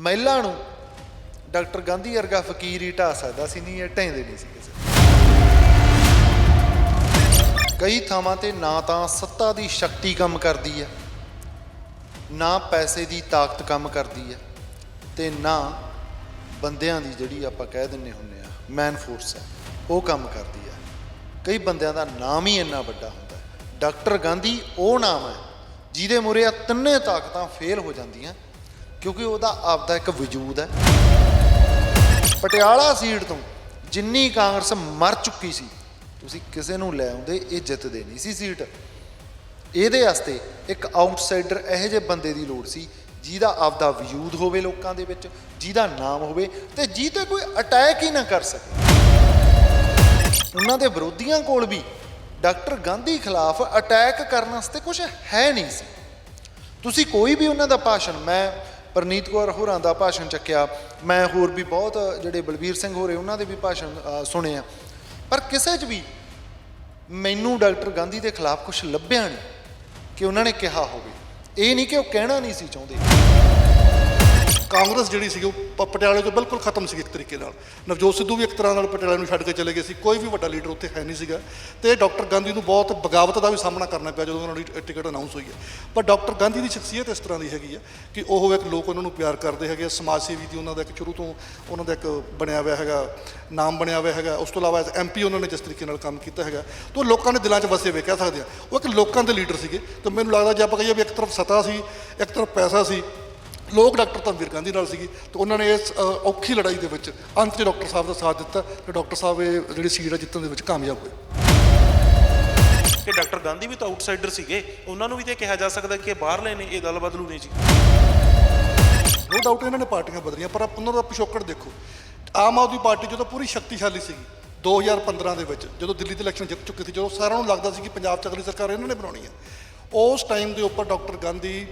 ਮਹਿਲਾ ਨੂੰ ਡਾਕਟਰ ਗਾਂਧੀ ਵਰਗਾ ਫਕੀਰ ਹੀ ਢਾ ਸਕਦਾ ਸੀ, ਨਹੀਂ, ਇਹ ਢੈਂਦੇ ਨਹੀਂ ਸੀ ਕਿਸੇ ਕਈ ਥਾਵਾਂ ਤੇ ਨਾ ਤਾਂ ਸੱਤਾ ਦੀ ਸ਼ਕਤੀ ਕੰਮ ਕਰਦੀ ਹੈ, ਨਾ ਪੈਸੇ ਦੀ ਤਾਕਤ ਕੰਮ ਕਰਦੀ ਹੈ ਤੇ ਨਾ ਬੰਦਿਆਂ ਦੀ ਜਿਹੜੀ ਆਪਾਂ ਕਹਿ ਦਿੰਨੇ ਹੁੰਨੇ ਆ ਮੈਨ ਫੋਰਸ ਹੈ, ਉਹ ਕੰਮ ਕਰਦੀ ਹੈ। ਕਈ ਬੰਦਿਆਂ ਦਾ ਨਾਮ ਹੀ ਇੰਨਾ ਵੱਡਾ ਹੁੰਦਾ ਹੈ। ਡਾਕਟਰ ਗਾਂਧੀ ਉਹ ਨਾਮ ਹੈ ਜਿਹਦੇ ਮੂਹਰੇ ਆ ਤਿੰਨੇ ਤਾਕਤਾਂ ਫੇਲ ਹੋ ਜਾਂਦੀਆਂ। ਕਿਉਂਕਿ ਉਹਦਾ ਆਪਦਾ ਇੱਕ ਵਜੂਦ ਹੈ। ਪਟਿਆਲਾ ਸੀਟ ਤੋਂ ਜਿੰਨੀ ਕਾਂਗਰਸ ਮਰ ਚੁੱਕੀ ਸੀ, ਤੁਸੀਂ ਕਿਸੇ ਨੂੰ ਲੈ ਆਉਂਦੇ, ਇਹ ਜਿੱਤਦੇ ਨਹੀਂ ਸੀ ਸੀਟ। ਇਹਦੇ ਵਾਸਤੇ ਇੱਕ ਆਊਟਸਾਈਡਰ ਇਹੋ ਜਿਹੇ ਬੰਦੇ ਦੀ ਲੋੜ ਸੀ, ਜਿਹਦਾ ਆਪਦਾ ਵਜੂਦ ਹੋਵੇ ਲੋਕਾਂ ਦੇ ਵਿੱਚ, ਜਿਹਦਾ ਨਾਮ ਹੋਵੇ ਤੇ ਜਿਹਦੇ ਤੇ ਕੋਈ ਅਟੈਕ ਹੀ ਨਾ ਕਰ ਸਕੇ। ਉਹਨਾਂ ਦੇ ਵਿਰੋਧੀਆਂ ਕੋਲ ਵੀ ਡਾਕਟਰ ਗਾਂਧੀ ਖਿਲਾਫ ਅਟੈਕ ਕਰਨ ਵਾਸਤੇ ਕੁਝ ਹੈ ਨਹੀਂ ਸੀ। ਤੁਸੀਂ ਕੋਈ ਵੀ ਉਹਨਾਂ ਦਾ ਭਾਸ਼ਣ, ਮੈਂ ਪਰਨੀਤ ਕੌਰ ਹੋਰਾਂ ਦਾ ਭਾਸ਼ਣ ਚੱਕਿਆ। ਮੈਂ ਹੋਰ ਵੀ ਬਹੁਤ ਜਿਹੜੇ ਬਲਬੀਰ ਸਿੰਘ ਹੋਰੇ, ਉਹਨਾਂ ਦੇ ਵੀ ਭਾਸ਼ਣ ਸੁਣੇ ਆ। ਪਰ ਕਿਸੇ 'ਚ ਵੀ ਮੈਨੂੰ ਡਾਕਟਰ ਗਾਂਧੀ ਦੇ ਖਿਲਾਫ ਕੁਝ ਲੱਭਿਆ ਨਹੀਂ ਕਿ ਉਹਨਾਂ ਨੇ ਕਿਹਾ ਹੋਵੇ। ਇਹ ਨਹੀਂ ਕਿ ਉਹ ਕਹਿਣਾ ਨਹੀਂ ਸੀ ਚਾਹੁੰਦੇ। ਕਾਂਗਰਸ ਜਿਹੜੀ ਸੀ ਉਹ ਪ- ਪਟਿਆਲੇ ਤੋਂ ਬਿਲਕੁਲ ਖਤਮ ਸੀ ਇੱਕ ਤਰੀਕੇ ਨਾਲ। ਨਵਜੋਤ ਸਿੱਧੂ ਵੀ ਇੱਕ ਤਰ੍ਹਾਂ ਨਾਲ ਪਟਿਆਲੇ ਨੂੰ ਛੱਡ ਕੇ ਚਲੇ ਗਏ ਸੀ। ਕੋਈ ਵੀ ਵੱਡਾ ਲੀਡਰ ਉੱਥੇ ਹੈ ਨਹੀਂ ਸੀਗਾ। ਤੇ ਡਾਕਟਰ ਗਾਂਧੀ ਨੂੰ ਬਹੁਤ ਬਗਾਵਤ ਦਾ ਵੀ ਸਾਹਮਣਾ ਕਰਨਾ ਪਿਆ ਜਦੋਂ ਉਹਨਾਂ ਦੀ ਟ- ਟਿਕਟ ਅਨਾਉਂਸ ਹੋਈ ਹੈ। ਪਰ ਡਾਕਟਰ ਗਾਂਧੀ ਦੀ ਸ਼ਖਸੀਅਤ ਇਸ ਤਰ੍ਹਾਂ ਦੀ ਹੈਗੀ ਹੈ ਕਿ ਉਹ ਇੱਕ ਲੋਕ ਉਹਨਾਂ ਨੂੰ ਪਿਆਰ ਕਰਦੇ ਹੈਗੇ ਆ, ਸਮਾਜ ਸੇਵੀ ਦੀ ਉਹਨਾਂ ਦਾ ਇੱਕ ਸ਼ੁਰੂ ਤੋਂ ਉਹਨਾਂ ਦਾ ਇੱਕ ਬਣਿਆ ਹੋਇਆ ਹੈਗਾ ਨਾਮ ਬਣਿਆ ਹੋਇਆ ਹੈਗਾ। ਉਸ ਤੋਂ ਇਲਾਵਾ ਐਮਪੀ ਉਹਨਾਂ ਨੇ ਜਿਸ ਤਰੀਕੇ ਨਾਲ ਕੰਮ ਕੀਤਾ ਹੈਗਾ। ਤਾਂ ਉਹ ਲੋਕਾਂ ਦੇ ਦਿਲਾਂ 'ਚ ਵਸੇ ਹੋਏ ਕਹਿ ਸਕਦੇ ਆ। ਉਹ ਇੱਕ ਲੋਕਾਂ ਦੇ ਲੀਡਰ ਸੀਗੇ। ਤਾਂ ਮੈਨੂੰ ਲੱਗਦਾ ਜੇ ਆਪਾਂ ਕਹੀਏ ਵੀ ਇੱਕ ਤਰਫ ਸਤਾ ਸੀ ਇੱਕ ਤਰਫ ਪੈਸਾ ਸੀ ਲੋਕ ਡਾਕਟਰ ਧਨਵੀਰ ਗਾਂਧੀ ਨਾਲ ਸੀਗੀ ਤੇ ਉਹਨਾਂ ਨੇ ਇਸ ਔਖੀ ਲੜਾਈ ਦੇ ਵਿੱਚ ਅੰਤ 'ਚ ਡਾਕਟਰ ਸਾਹਿਬ ਦਾ ਸਾਥ ਦਿੱਤਾ ਤੇ ਡਾਕਟਰ ਸਾਹਿਬ ਇਹ ਜਿਹੜੀ ਸੀਟ ਜਿੱਤਣ ਦੇ ਵਿੱਚ ਕਾਮਯਾਬ ਹੋਏ। ਕਿ ਡਾਕਟਰ ਗਾਂਧੀ ਵੀ ਤਾਂ ਆਊਟਸਾਈਡਰ ਸੀਗੇ ਉਹਨਾਂ ਨੂੰ ਵੀ ਤੇ ਕਿਹਾ ਜਾ ਸਕਦਾ ਕਿ ਇਹ ਬਾਹਰਲੇ ਨੇ ਇਹ ਗੱਲ ਬਦਲੂ ਨਹੀਂ ਜੀ। ਨੋ ਡਾਊਟ ਇਹਨਾਂ ਨੇ ਪਾਰਟੀਆਂ ਬਦਲੀਆਂ ਪਰ ਆਪ ਉਹਨਾਂ ਦਾ ਪਿਛੋਕੜ ਦੇਖੋ। ਆਮ ਆਦਮੀ ਪਾਰਟੀ ਜਦੋਂ ਪੂਰੀ ਸ਼ਕਤੀਸ਼ਾਲੀ ਸੀਗੀ 2015 ਦੇ ਵਿੱਚ ਜਦੋਂ ਦਿੱਲੀ ਦੇ ਇਲੈਕਸ਼ਨ ਜਿੱਤ ਚੁੱਕੀ ਸੀ ਜਦੋਂ ਸਾਰਿਆਂ ਨੂੰ ਲੱਗਦਾ ਸੀ ਕਿ ਪੰਜਾਬ 'ਚ ਅਗਲੀ ਸਰਕਾਰ ਇਹਨਾਂ ਨੇ ਬਣਾਉਣੀ ਹੈ। ਉਸ ਟਾਈਮ ਦੇ ਉੱਪਰ ਡਾਕਟਰ ਗਾਂਧੀ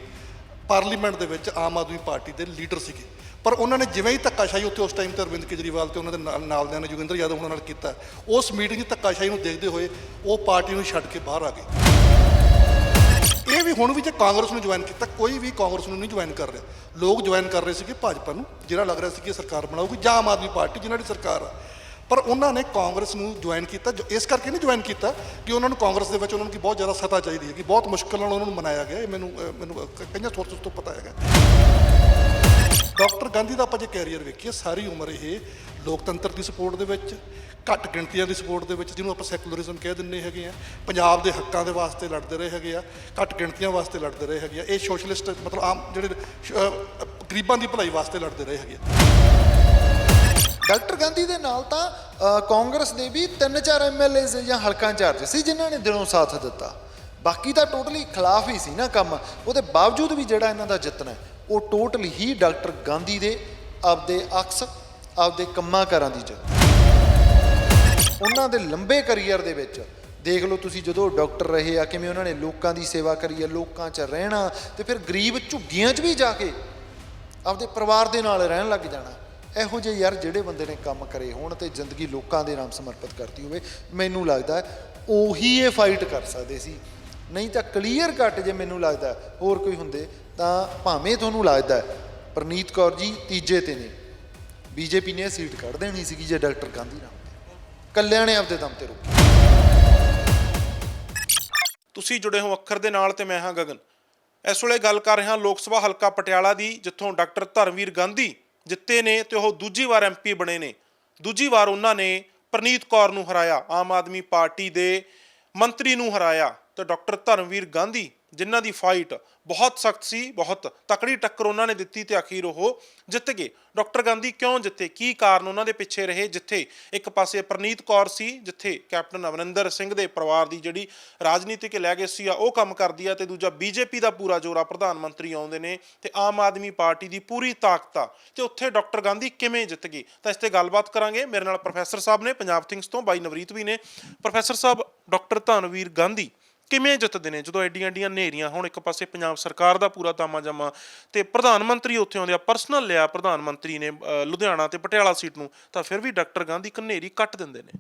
ਪਾਰਲੀਮੈਂਟ ਦੇ ਵਿੱਚ ਆਮ ਆਦਮੀ ਪਾਰਟੀ ਦੇ ਲੀਡਰ ਸੀਗੇ। ਪਰ ਉਹਨਾਂ ਨੇ ਜਿਵੇਂ ਹੀ ਧੱਕਾਸ਼ਾਹੀ ਉੱਥੇ ਉਸ ਟਾਈਮ ਤੇ ਅਰਵਿੰਦ ਕੇਜਰੀਵਾਲ ਤੇ ਉਹਨਾਂ ਦੇ ਨਾਲ- ਨਾਲਦਿਆਂ ਨੇ, ਜੋਗਿੰਦਰ ਯਾਦਵ ਉਹਨਾਂ ਨਾਲ ਕੀਤਾ। ਉਸ ਮੀਟਿੰਗ ਦੀ ਧੱਕਾਸ਼ਾਹੀ ਨੂੰ ਦੇਖਦੇ ਹੋਏ ਉਹ ਪਾਰਟੀ ਨੂੰ ਛੱਡ ਕੇ ਬਾਹਰ ਆ ਗਏ। ਇਹ ਵੀ ਹੁਣ ਵੀ ਜੇ ਕਾਂਗਰਸ ਨੂੰ ਜੁਆਇਨ ਕੀਤਾ, ਕੋਈ ਵੀ ਕਾਂਗਰਸ ਨੂੰ ਨਹੀਂ ਜੁਆਇਨ ਕਰ ਰਿਹਾ। ਲੋਕ ਜੁਆਇਨ ਕਰ ਰਹੇ ਸੀਗੇ ਭਾਜਪਾ ਨੂੰ, ਜਿਹੜਾ ਲੱਗ ਰਿਹਾ ਸੀ ਕਿ ਸਰਕਾਰ ਬਣਾਊਗੀ ਜਾਂ ਆਮ ਆਦਮੀ ਪਾਰਟੀ, ਜਿਨ੍ਹਾਂ ਦੀ ਸਰਕਾਰ ਆ। ਪਰ ਉਹਨਾਂ ਨੇ ਕਾਂਗਰਸ ਨੂੰ ਜੁਆਇਨ ਕੀਤਾ ਜੋ ਇਸ ਕਰਕੇ ਨਹੀਂ ਜੁਆਇਨ ਕੀਤਾ ਕਿ ਉਹਨਾਂ ਨੂੰ ਕਾਂਗਰਸ ਦੇ ਵਿੱਚ ਉਹਨਾਂ ਨੂੰ ਕੀ ਬਹੁਤ ਜ਼ਿਆਦਾ ਸਤਾ ਚਾਹੀਦੀ ਹੈ ਕਿ ਬਹੁਤ ਮੁਸ਼ਕਲ ਨਾਲ ਉਹਨਾਂ ਨੂੰ ਮਨਾਇਆ ਗਿਆ ਇਹ ਮੈਨੂੰ ਮੈਨੂੰ ਅਹ, ਕਈਆਂ ਸੋਰਸਸ ਤੋਂ ਪਤਾ ਹੈਗਾ। ਡਾਕਟਰ ਗਾਂਧੀ ਦਾ ਆਪਾਂ ਜੇ ਕੈਰੀਅਰ ਵੇਖੀਏ ਸਾਰੀ ਉਮਰ ਇਹ ਲੋਕਤੰਤਰ ਦੀ ਸਪੋਰਟ ਦੇ ਵਿੱਚ ਘੱਟ ਗਿਣਤੀਆਂ ਦੀ ਸਪੋਰਟ ਦੇ ਵਿੱਚ ਜਿਹਨੂੰ ਆਪਾਂ ਸੈਕੂਲਰਿਜ਼ਮ ਕਹਿ ਦਿੰਦੇ ਹੈਗੇ ਆ ਪੰਜਾਬ ਦੇ ਹੱਕਾਂ ਦੇ ਵਾਸਤੇ ਲੜਦੇ ਰਹੇ ਹੈਗੇ ਆ ਘੱਟ ਗਿਣਤੀਆਂ ਵਾਸਤੇ ਲੜਦੇ ਰਹੇ ਹੈਗੇ ਆ ਇਹ ਸੋਸ਼ਲਿਸਟ ਮਤਲਬ ਆਮ ਜਿਹੜੇ ਅਹ, ਗਰੀਬਾਂ ਦੀ ਭਲਾਈ ਵਾਸਤੇ ਲੜਦੇ ਰਹੇ ਹੈਗੇ ਆ। ਡਾਕਟਰ ਗਾਂਧੀ ਦੇ ਨਾਲ ਤਾਂ ਕਾਂਗਰਸ ਦੇ ਵੀ ਤਿੰਨ ਚਾਰ ਐਮਐਲਏਜ਼ ਜਾਂ ਹਲਕਾ ਇੰਚਾਰਜ ਸੀ ਜਿਨ੍ਹਾਂ ਨੇ ਦਿਲੋਂ ਸਾਥ ਦਿੱਤਾ। ਬਾਕੀ ਤਾਂ ਟੋਟਲੀ ਖਿਲਾਫ ਹੀ ਸੀ ਨਾ ਕੰਮ। ਉਹਦੇ ਬਾਵਜੂਦ ਵੀ ਜਿਹੜਾ ਇਹਨਾਂ ਦਾ ਜਿੱਤਣਾ ਹੈ, ਉਹ ਟੋਟਲੀ ਹੀ ਡਾਕਟਰ ਗਾਂਧੀ ਦੇ ਆਪਦੇ ਅਕਸ ਆਪਦੇ ਕੰਮਾਂ ਕਾਰਾਂ ਦੀ ਜਿੱਤ ਉਹਨਾਂ ਦੇ ਲੰਬੇ ਕੈਰੀਅਰ ਦੇ ਵਿੱਚ ਦੇਖ ਲਓ ਤੁਸੀਂ ਜਦੋਂ ਡਾਕਟਰ ਰਹੇ ਆ ਕਿਵੇਂ ਉਹਨਾਂ ਨੇ ਲੋਕਾਂ ਦੀ ਸੇਵਾ ਕਰੀ ਆ ਲੋਕਾਂ 'ਚ ਰਹਿਣਾ ਤੇ ਫਿਰ ਗਰੀਬ ਝੁੱਗੀਆਂ 'ਚ ਵੀ ਜਾ ਕੇ ਆਪਦੇ ਪਰਿਵਾਰ ਦੇ ਨਾਲ ਰਹਿਣ ਲੱਗ ਜਾਣਾ। ਇਹੋ ਜਿਹੇ ਯਾਰ ਜਿਹੜੇ ਬੰਦੇ ਨੇ ਕੰਮ ਕਰੇ ਹੋਣ ਤੇ ਜ਼ਿੰਦਗੀ ਲੋਕਾਂ ਦੇ ਨਾਮ ਸਮਰਪਿਤ ਕਰਤੀ ਹੋਵੇ ਮੈਨੂੰ ਲੱਗਦਾ ਉਹੀ ਇਹ ਫਾਈਟ ਕਰ ਸਕਦੇ ਸੀ। ਨਹੀਂ ਤਾਂ ਕਲੀਅਰ ਕੱਟ ਜੇ ਮੈਨੂੰ ਲੱਗਦਾ ਹੋਰ ਕੋਈ ਹੁੰਦੇ ਤਾਂ ਭਾਵੇਂ ਤੁਹਾਨੂੰ ਲੱਗਦਾ ਹੈ, ਪ੍ਰਨੀਤ ਕੌਰ ਜੀ ਤੀਜੇ ਤੇ ਨੇ। ਬੀਜੇਪੀ ਨੇ ਇਹ ਸੀਟ ਕੱਢ ਦੇਣੀ ਸੀਗੀ ਜੇ ਡਾਕਟਰ ਗਾਂਧੀ ਨਾ ਹੁੰਦੇ ਕੱਲਿਆਂ ਨੇ ਆਪਦੇ ਦਮ ਤੇ ਰੋਕੀ। ਤੁਸੀਂ ਜੁੜੇ ਹੋ ਅੱਖਰ ਦੇ ਨਾਲ ਤੇ ਮੈਂ ਹਾਂ ਗਗਨ। ਇਸ ਵੇਲੇ ਗੱਲ ਕਰ ਰਿਹਾ ਲੋਕ ਸਭਾ ਹਲਕਾ ਪਟਿਆਲਾ ਦੀ ਜਿੱਥੋਂ ਡਾਕਟਰ ਧਰਮਵੀਰ ਗਾਂਧੀ ਜਿੱਤੇ ਨੇ ਤੇ ਉਹ ਦੂਜੀ ਵਾਰ ਐਮਪੀ ਬਣੇ ਨੇ। ਦੂਜੀ ਵਾਰ ਉਹਨਾਂ ਨੇ ਪ੍ਰਨੀਤ ਕੌਰ ਨੂੰ ਹਰਾਇਆ। ਆਮ ਆਦਮੀ ਪਾਰਟੀ ਦੇ ਮੰਤਰੀ ਨੂੰ ਹਰਾਇਆ। ਤੇ ਡਾਕਟਰ ਧਰਮਵੀਰ ਗਾਂਧੀ ਜਿਨ੍ਹਾਂ ਦੀ ਫਾਈਟ ਬਹੁਤ ਸਖਤ ਸੀ, ਬਹੁਤ ਤਕੜੀ ਟੱਕਰ ਉਹਨਾਂ ਨੇ ਦਿੱਤੀ ਤੇ ਅਖੀਰ ਉਹ ਜਿੱਤ ਗਏ। ਡਾਕਟਰ ਗਾਂਧੀ ਕਿਉਂ ਜਿੱਤੇ? ਕੀ ਕਾਰਨ ਉਹਨਾਂ ਦੇ ਪਿੱਛੇ ਰਹੇ? ਜਿੱਥੇ ਇੱਕ ਪਾਸੇ ਪ੍ਰਨੀਤ ਕੌਰ ਸੀ, ਜਿੱਥੇ ਕੈਪਟਨ ਅਮਰਿੰਦਰ ਸਿੰਘ ਦੇ ਪਰਿਵਾਰ ਦੀ ਜਿਹੜੀ ਰਾਜਨੀਤਿਕ ਲੈਗੇਸੀ ਆ, ਉਹ ਕੰਮ ਕਰਦੀ ਆ ਤੇ ਦੂਜਾ ਬੀਜੇਪੀ ਦਾ ਪੂਰਾ ਜੋਰਾ ਪ੍ਰਧਾਨ ਮੰਤਰੀ ਆਉਂਦੇ ਨੇ ਤੇ ਆਮ ਆਦਮੀ ਪਾਰਟੀ ਦੀ ਪੂਰੀ ਤਾਕਤ ਆ। ਤੇ ਉੱਥੇ ਡਾਕਟਰ ਗਾਂਧੀ ਕਿਵੇਂ ਜਿੱਤ ਗਏ? ਤਾਂ ਇਸ ਤੇ ਗੱਲਬਾਤ ਕਰਾਂਗੇ। ਮੇਰੇ ਨਾਲ ਪ੍ਰੋਫੈਸਰ ਸਾਹਿਬ ਨੇ, ਪੰਜਾਬ ਥਿੰਗਸ ਤੋਂ ਬਾਈ ਨਵਰੀਤ ਵੀ ਨੇ। ਪ੍ਰੋਫੈਸਰ ਸਾਹਿਬ, ਡਾਕਟਰ ਧਨਵੀਰ ਗਾਂਧੀ ਕਿਵੇਂ ਜਿੱਤਦੇ ਨੇ? ਜਦੋਂ ਐਡੀਆਂ ਐਡੀਆਂ ਨੇਰੀਆਂ ਹੁਣ ਇੱਕ ਪਾਸੇ ਪੰਜਾਬ ਸਰਕਾਰ ਦਾ ਪੂਰਾ ਤਾਮਾ ਜਮਾ ਤੇ ਪ੍ਰਧਾਨ ਮੰਤਰੀ ਉੱਥੇ ਆਉਂਦੇ ਆ, ਪਰਸਨਲ ਲਿਆ ਪ੍ਰਧਾਨ ਮੰਤਰੀ ਨੇ ਲੁਧਿਆਣਾ ਤੇ ਪਟਿਆਲਾ ਸੀਟ ਨੂੰ, ਤਾਂ ਫਿਰ ਵੀ ਡਾਕਟਰ ਗਾਂਧੀ ਕਨੇਰੀ ਕੱਟ ਦਿੰਦੇ ਨੇ।